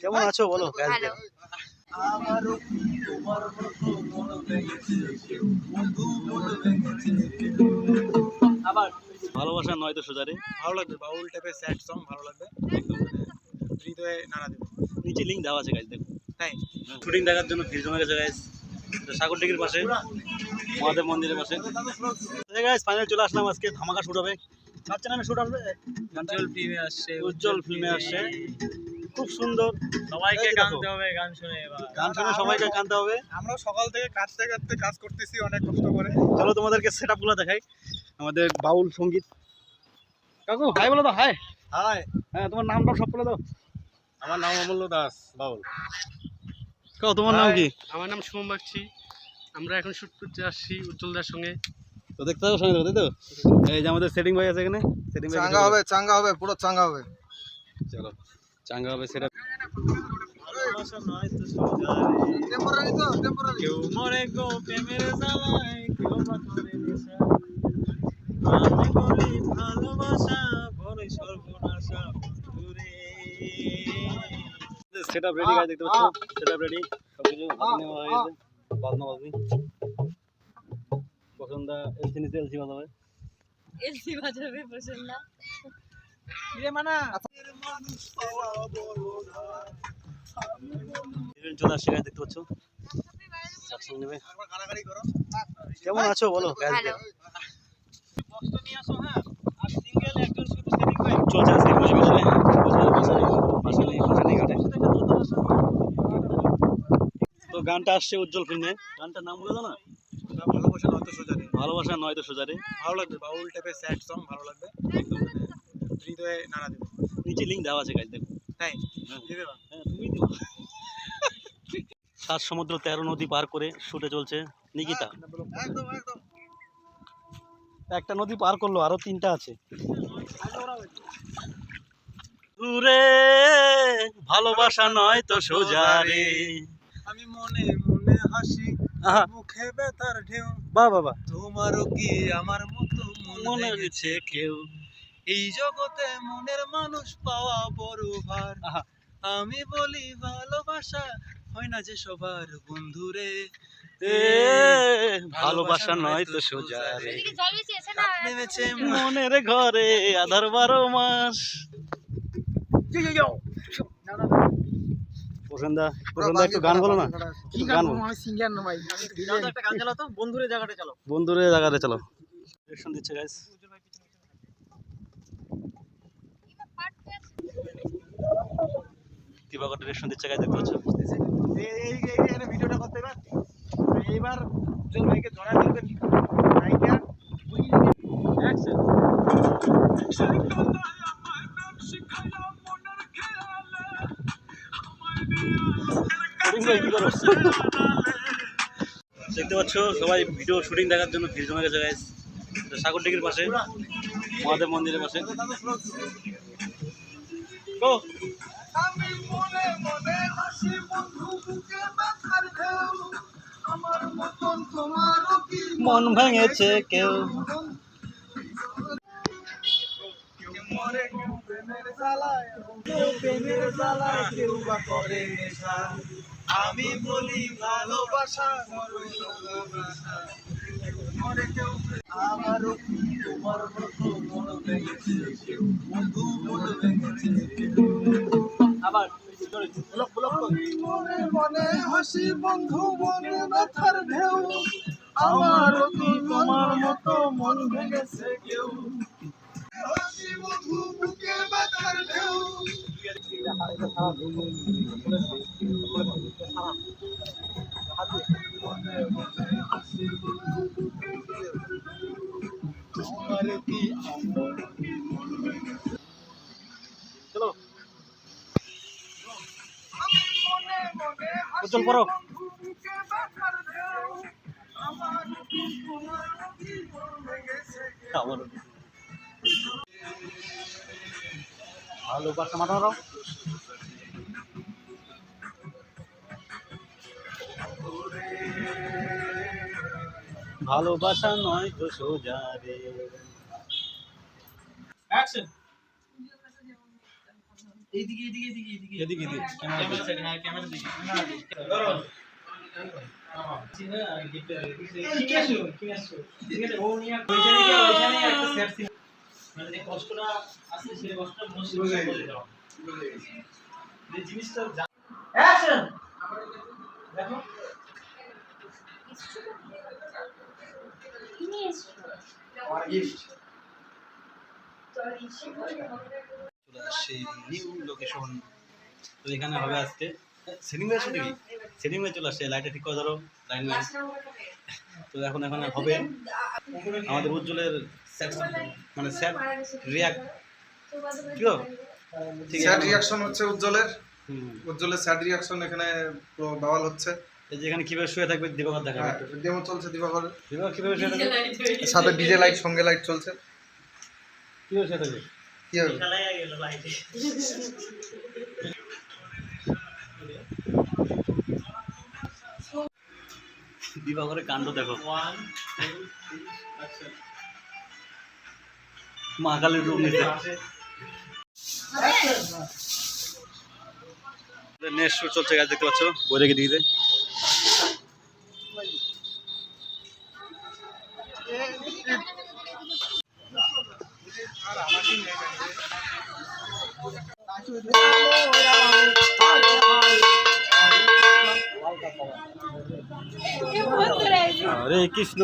কেমন আছো বলো? ভালোবাসা নয় তো সোজারে। ভালো লাগবে বাউল টাইপের স্যাড সং ভালো লাগবে। হৃদয়ে নাড়া দেবে। নিচে লিঙ্ক দেওয়া আছে গাইজ দেখো তাই? শুটিং দেখার জন্য ভিড় জমে গেছে গাইজ সাগর ডিগির পাশে। মহাদেব মন্দিরের পাশে। গাইজ ফাইনাল চলে আসলাম আজকে ধামাকা শুট হবে। কার চ্যানেলে শুট আসবে? উজ্জ্বল ফিল্মে আসছে উজ্জ্বল ফিল্মে আসছে। খুব সুন্দর। সবাইকে গানতে হবে গান শুনে এবার। গান শুনে সবাইকে কানতে হবে। আমরা সকাল থেকে কাঁদতে কাঁদতে কাজ করতেছি অনেক কষ্ট করে। চলো তোমাদেরকে সেট আপগুলো দেখাই। আমাদের বাউল সংগীত। কাকু হাই বলো তো হাই হাই হ্যাঁ তোমার নামটা সব বলে দাও। আমার নাম অমূল্য দাস বাউল। কাকু তোমার নাম কি? আমার নাম শুভম বাগচি। আমরা এখন শুট করতে আসছি উজ্জ্বলদার সঙ্গে। তো দেখতে পাবো সঙ্গে তাই তো? এই যে আমাদের সেটিং ভাই আছে এখানে। সেটিং ভাই চাঙ্গা হবে চাঙ্গা হবে পুরো চাঙ্গা হবে। চলো। চাঙ্গা হবে সেটা টেম্পোরারি তো টেম্পোরারি কেউ মরে গো প্রেমের জ্বালায় কেউ বা করে নেশা। আমি বলি ভালোবাসা বড়ই সর্বনাশা দূরে সেটআপ রেডি গাইস দেখতে পাচ্ছ? সেটআপ রেডি সব কিছু হাতে নেওয়া হয়ে বাজনা বাজনি। পছন্দ এলসি নিচে এলসি বাজাবে। এলসি বাজাবে পছন্দ হিরোইন চলে আসছে গাইস দেখতে পাচ্ছ? সাকসেস নেবে। করো কেমন আছো বলো হ্যাঁ চলছে আজকে তো গানটা আসছে উজ্জ্বল ফিল্মে। গানটার নাম বলে না। ভালোবাসা নয় তো সোজা নেই ভালোবাসা নয় তো সোজারে। ভালো লাগবে বাউল টাইপের স্যাড সং ভালো লাগবে। একদম। হৃদয়ে নাড়া দেবে। নিচে লিঙ্ক দেওয়া আছে গাইজ দেখো। তাই হ্যাঁ। হ্যাঁ তুমি সাত সমুদ্র তেরো নদী পার করে শুটে চলছে। নিকিতা। একটা নদী পার করল আরও তিনটা আছে। দূরে ভালোবাসা নয় তো সোজা রে। আমি মনে মনে হাসি মুখে ব্যথার ঢেউ। বাহ বাবা তোমারও কি আমার মতো মনে হচ্ছে কেউ? এই জগতে মনের মানুষ পাওয়া বড় ভার। আমি বলি ভালোবাসা হয় না যে সবার বন্ধুরে ভালোবাসা নয় তো রাত নেমেছে মনের ঘরে আধার বারো মাস। প্রসেনদা প্রসেনদা একটু গান বলো না? গান বলো। একটা গান চালাও তো। বন্ধুরে জায়গাটা চালাও। বন্ধুরে জায়গাতে চলো ডিরেকশন দিচ্ছে গাইস দেখতে পাচ্ছ এই ভিডিওটা করতে এবার এইবার করো? দেখতে সবাই ভিডিও শুটিং দেখার জন্য ভিড় জমে গেছে সাগর ডিগির পাশে, মহাদেব মন্দিরের পাশে। গো। আমি মনে মনে হাসি বন্ধু বুকে ব্যথার ঢেউ। আমার মতন তোমারও কি মন ভেঙেছে কেউ। কেউ মরে কেউ প্রেমের জ্বালায় কেউ প্রেমের জ্বালায় কেউ বা করে নেশা। আমি বলি ভালোবাসা মরে কেউ আমারও কি তোমার মতো মন ভেঙেছে কেউ? বন্ধু মন ভেঙেছে আবার মনে মনে হাসি বন্ধু মনে ব্যথার ঢেউ। আমারও কি তোমার মতো মন ভেঙেছে কেউ? হাসি বন্ধু বুকে ব্যথার ঢেউ। মনে মনে হাসি বন্ধু বুকে ব্যথার ঢেউ আমারও কি তোমার কি মন ভেঙেছে ভালোবাসা মাথা ভালোবাসা নয় তো সোজা রে অ্যাকশন এইদিকে এইদিকে এইদিকে এইদিকে এদিকে এদিকে ক্যামেরা সাইড হ্যাঁ ক্যামেরা দিকে ধরো কি আসো কি আসো ঠিক চলে আসছে নিউ লোকেশন তো এখানে হবে আজকে। সেটিং হয়ে আসছে নাকি সেটিং হয়ে চলে আসছে লাইটটা ঠিক করে ধরো লাইন তো এখন এখন হবে আমাদের উজ্জ্বলের মানে স্যার রিয়াক্ট কি? ঠিক স্যাড রিয়াকশন হচ্ছে উজ্জ্বলের। উজ্জ্বলের স্যাড রিয়াকশন এখানে পুরো দেওয়াল হচ্ছে। এই যে এখানে কীভাবে শুয়ে থাকবে দিবাকর হ্যাঁ ডেমো চলছে দিবাকর দিবাকর কীভাবে শুয়ে থাকবে? সাথে ডিজে লাইট সঙ্গে লাইট চলছে। কীভাবে শুয়ে থাকবে? কি হবে? দিবাকরের কাণ্ড দেখো। মা কালীর রূপ নিতে। নেক্সট শুট চলছে গাছ দেখতে পাচ্ছ? বই রেখে দিতে হরে কৃষ্ণ।